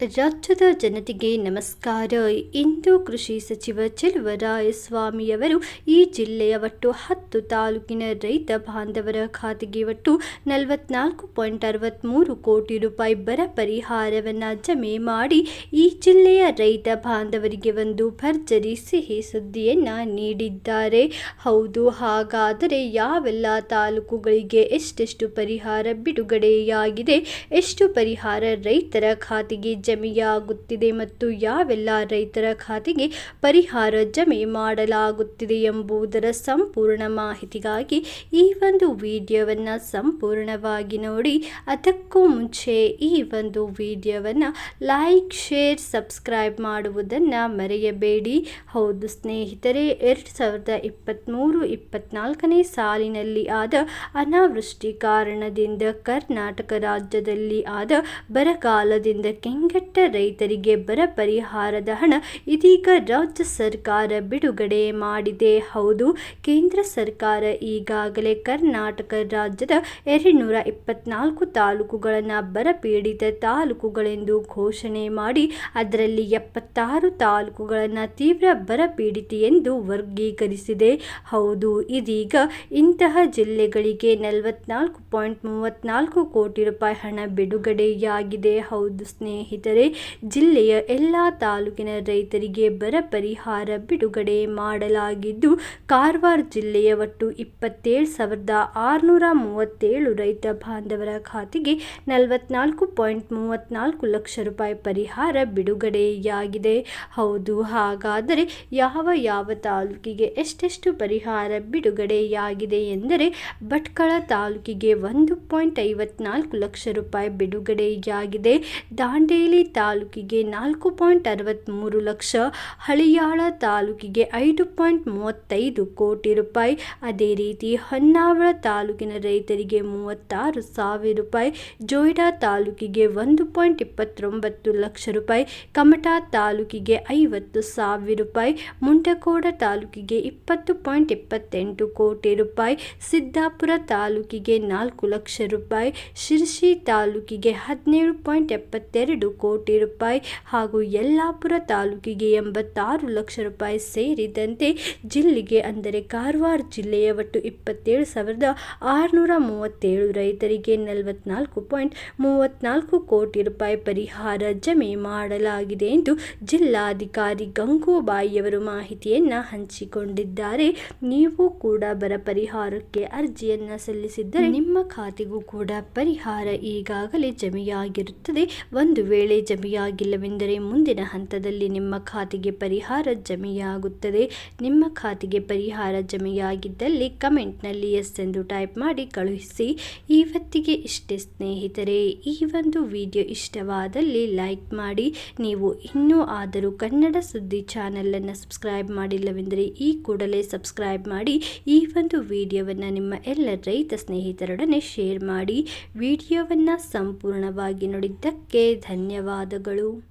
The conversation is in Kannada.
ರಾಜ್ಯದ ಜನತೆಗೆ ನಮಸ್ಕಾರ. ಇಂದು ಕೃಷಿ ಸಚಿವ ಸ್ವಾಮಿಯವರು ಈ ಜಿಲ್ಲೆಯ ಒಟ್ಟು ಹತ್ತು ತಾಲೂಕಿನ ರೈತ ಬಾಂಧವರ ಖಾತೆಗೆ ಒಟ್ಟು ನಲವತ್ನಾಲ್ಕು ಪಾಯಿಂಟ್ ಅರವತ್ತ್ಮೂರು ಕೋಟಿ ರೂಪಾಯಿ ಬರ ಪರಿಹಾರವನ್ನು ಜಮೆ ಮಾಡಿ ಈ ಜಿಲ್ಲೆಯ ರೈತ ಬಾಂಧವರಿಗೆ ಒಂದು ಭರ್ಜರಿ ಸಿಹಿ ಸುದ್ದಿಯನ್ನು ನೀಡಿದ್ದಾರೆ. ಹೌದು, ಹಾಗಾದರೆ ಯಾವೆಲ್ಲ ತಾಲೂಕುಗಳಿಗೆ ಎಷ್ಟೆಷ್ಟು ಪರಿಹಾರ ಬಿಡುಗಡೆಯಾಗಿದೆ? ಎಷ್ಟು ಪರಿಹಾರ ರೈತರ ಖಾತೆಗೆ ಜಮೆಯಾಗುತ್ತಿದೆ ಮತ್ತು ಯಾವೆಲ್ಲ ರೈತರ ಖಾತೆಗೆ ಪರಿಹಾರ ಜಮೆ ಮಾಡಲಾಗುತ್ತಿದೆ ಎಂಬುದರ ಸಂಪೂರ್ಣ ಮಾಹಿತಿಗಾಗಿ ಈ ಒಂದು ವಿಡಿಯೋವನ್ನು ಸಂಪೂರ್ಣವಾಗಿ ನೋಡಿ, ಅದಕ್ಕೂ ಮುಂಚೆ ಈ ಒಂದು ವಿಡಿಯೋವನ್ನು ಲೈಕ್, ಶೇರ್, ಸಬ್ಸ್ಕ್ರೈಬ್ ಮಾಡುವುದನ್ನು ಮರೆಯಬೇಡಿ. ಹೌದು ಸ್ನೇಹಿತರೆ, ಎರಡು ಸಾವಿರದ ಇಪ್ಪತ್ತ್ಮೂರು ಇಪ್ಪತ್ನಾಲ್ಕನೇ ಸಾಲಿನಲ್ಲಿ ಆದ ಅನಾವೃಷ್ಟಿ ಕಾರಣದಿಂದ ಕರ್ನಾಟಕ ರಾಜ್ಯದಲ್ಲಿ ಆದ ಬರಗಾಲದಿಂದ ಕೆಂಗ ಕೆಟ್ಟ ರೈತರಿಗೆ ಬರ ಪರಿಹಾರದ ಹಣ ಇದೀಗ ರಾಜ್ಯ ಸರ್ಕಾರ ಬಿಡುಗಡೆ ಮಾಡಿದೆ. ಹೌದು, ಕೇಂದ್ರ ಸರ್ಕಾರ ಈಗಾಗಲೇ ಕರ್ನಾಟಕ ರಾಜ್ಯದ ಎರಡುನೂರ ಇಪ್ಪತ್ನಾಲ್ಕು ತಾಲೂಕುಗಳನ್ನು ಬರಪೀಡಿತ ತಾಲೂಕುಗಳೆಂದು ಘೋಷಣೆ ಮಾಡಿ ಅದರಲ್ಲಿ ಎಪ್ಪತ್ತಾರು ತಾಲೂಕುಗಳನ್ನು ತೀವ್ರ ಬರಪೀಡಿತ ಎಂದು ವರ್ಗೀಕರಿಸಿದೆ. ಹೌದು, ಇದೀಗ ಇಂತಹ ಜಿಲ್ಲೆಗಳಿಗೆ ನಲವತ್ನಾಲ್ಕು ಪಾಯಿಂಟ್ ಮೂವತ್ನಾಲ್ಕು ಕೋಟಿ ರೂಪಾಯಿ ಹಣ ಬಿಡುಗಡೆಯಾಗಿದೆ. ಹೌದು, ಸ್ನೇಹಿತರೆ. ಜಿಲ್ಲೆಯ ಎಲ್ಲ ತಾಲೂಕಿನ ರೈತರಿಗೆ ಬರ ಪರಿಹಾರ ಬಿಡುಗಡೆ ಮಾಡಲಾಗಿದ್ದು, ಕಾರವಾರ ಜಿಲ್ಲೆಯ ಒಟ್ಟು ಇಪ್ಪತ್ತೇಳು ಸಾವಿರದ ಆರುನೂರ ಮೂವತ್ತೇಳು ರೈತ ಬಾಂಧವರ ಖಾತೆಗೆ ನಲವತ್ನಾಲ್ಕು ಪಾಯಿಂಟ್ ಮೂವತ್ನಾಲ್ಕು ಲಕ್ಷ ರೂಪಾಯಿ ಪರಿಹಾರ ಬಿಡುಗಡೆಯಾಗಿದೆ. ಹೌದು, ಹಾಗಾದರೆ ಯಾವ ಯಾವ ತಾಲೂಕಿಗೆ ಎಷ್ಟೆಷ್ಟು ಪರಿಹಾರ ಬಿಡುಗಡೆಯಾಗಿದೆ ಎಂದರೆ, ಭಟ್ಕಳ ತಾಲೂಕಿಗೆ ಒಂದು ಪಾಯಿಂಟ್ ಐವತ್ನಾಲ್ಕು ಲಕ್ಷ ರೂಪಾಯಿ ಬಿಡುಗಡೆಯಾಗಿದೆ. ದಾಂಡೇಲಿ ತಾಲೂಕಿಗೆ ನಾಲ್ಕು ಪಾಯಿಂಟ್ ಅರವತ್ತ್ಮೂರು ಲಕ್ಷ, ಹಳಿಯಾಳ ತಾಲೂಕಿಗೆ ಐದು ಪಾಯಿಂಟ್ ಮೂವತ್ತೈದು ಕೋಟಿ ರೂಪಾಯಿ. ಅದೇ ರೀತಿ ಹೊನ್ನಾವಳ ತಾಲೂಕಿನ ರೈತರಿಗೆ ಮೂವತ್ತಾರು ಸಾವಿರ ರೂಪಾಯಿ, ಜೋಯ್ಡಾ ತಾಲೂಕಿಗೆ ಒಂದು ಪಾಯಿಂಟ್ ಇಪ್ಪತ್ತೊಂಬತ್ತು ಲಕ್ಷ ರೂಪಾಯಿ, ಕಮಟಾ ತಾಲೂಕಿಗೆ ಐವತ್ತು ಸಾವಿರ ರೂಪಾಯಿ, ಮುಂಡಕೋಡ ತಾಲೂಕಿಗೆ ಇಪ್ಪತ್ತು ಪಾಯಿಂಟ್ ಇಪ್ಪತ್ತೆಂಟು ಕೋಟಿ ರೂಪಾಯಿ, ಸಿದ್ದಾಪುರ ತಾಲೂಕಿಗೆ ನಾಲ್ಕು ಲಕ್ಷ ರೂಪಾಯಿ, ಶಿರ್ಸಿ ತಾಲೂಕಿಗೆ ಹದಿನೇಳು ಪಾಯಿಂಟ್ ಎಪ್ಪತ್ತೆರಡು ಕೋಟಿ ರೂಪಾಯಿ ಹಾಗೂ ಯಲ್ಲಾಪುರ ತಾಲೂಕಿಗೆ ಎಂಬತ್ತಾರು ಲಕ್ಷ ರೂಪಾಯಿ ಸೇರಿದಂತೆ ಜಿಲ್ಲೆಗೆ ಅಂದರೆ ಕಾರವಾರ ಜಿಲ್ಲೆಯ ಒಟ್ಟು ಇಪ್ಪತ್ತೇಳು ಸಾವಿರದ ಆರುನೂರ ಮೂವತ್ತೇಳು ರೈತರಿಗೆ ನಲವತ್ನಾಲ್ಕು ಪಾಯಿಂಟ್ ಮೂವತ್ನಾಲ್ಕು ಕೋಟಿ ರೂಪಾಯಿ ಪರಿಹಾರ ಜಮೆ ಮಾಡಲಾಗಿದೆ ಎಂದು ಜಿಲ್ಲಾಧಿಕಾರಿ ಗಂಗೂಬಾಯಿಯವರು ಮಾಹಿತಿಯನ್ನು ಹಂಚಿಕೊಂಡಿದ್ದಾರೆ. ನೀವು ಕೂಡ ಬರ ಪರಿಹಾರಕ್ಕೆ ಅರ್ಜಿಯನ್ನು ಸಲ್ಲಿಸಿದ್ದರೆ ನಿಮ್ಮ ಖಾತೆಗೂ ಕೂಡ ಪರಿಹಾರ ಈಗಾಗಲೇ ಜಮೆಯಾಗಿರುತ್ತದೆ. ಒಂದು ವೇಳೆ ಜಮೆಯಾಗಿಲ್ಲವೆಂದರೆ ಮುಂದಿನ ಹಂತದಲ್ಲಿ ನಿಮ್ಮ ಖಾತೆಗೆ ಪರಿಹಾರ ಜಮೆಯಾಗುತ್ತದೆ. ನಿಮ್ಮ ಖಾತೆಗೆ ಪರಿಹಾರ ಜಮೆಯಾಗಿದ್ದಲ್ಲಿ ಕಮೆಂಟ್ನಲ್ಲಿ ಎಸ್ ಎಂದು ಟೈಪ್ ಮಾಡಿ ಕಳುಹಿಸಿ. ಇವತ್ತಿಗೆ ಇಷ್ಟೇ ಸ್ನೇಹಿತರೆ, ಈ ಒಂದು ವಿಡಿಯೋ ಇಷ್ಟವಾದಲ್ಲಿ ಲೈಕ್ ಮಾಡಿ. ನೀವು ಇನ್ನೂ ಆದರೂ ಕನ್ನಡ ಸುದ್ದಿ ಚಾನಲನ್ನು ಸಬ್ಸ್ಕ್ರೈಬ್ ಮಾಡಿಲ್ಲವೆಂದರೆ ಈ ಕೂಡಲೇ ಸಬ್ಸ್ಕ್ರೈಬ್ ಮಾಡಿ. ಈ ಒಂದು ವಿಡಿಯೋವನ್ನು ನಿಮ್ಮ ಎಲ್ಲ ರೈತ ಸ್ನೇಹಿತರೊಡನೆ ಶೇರ್ ಮಾಡಿ. ವಿಡಿಯೋವನ್ನು ಸಂಪೂರ್ಣವಾಗಿ ನೋಡಿದ್ದಕ್ಕೆ ಧನ್ಯವಾದಗಳು.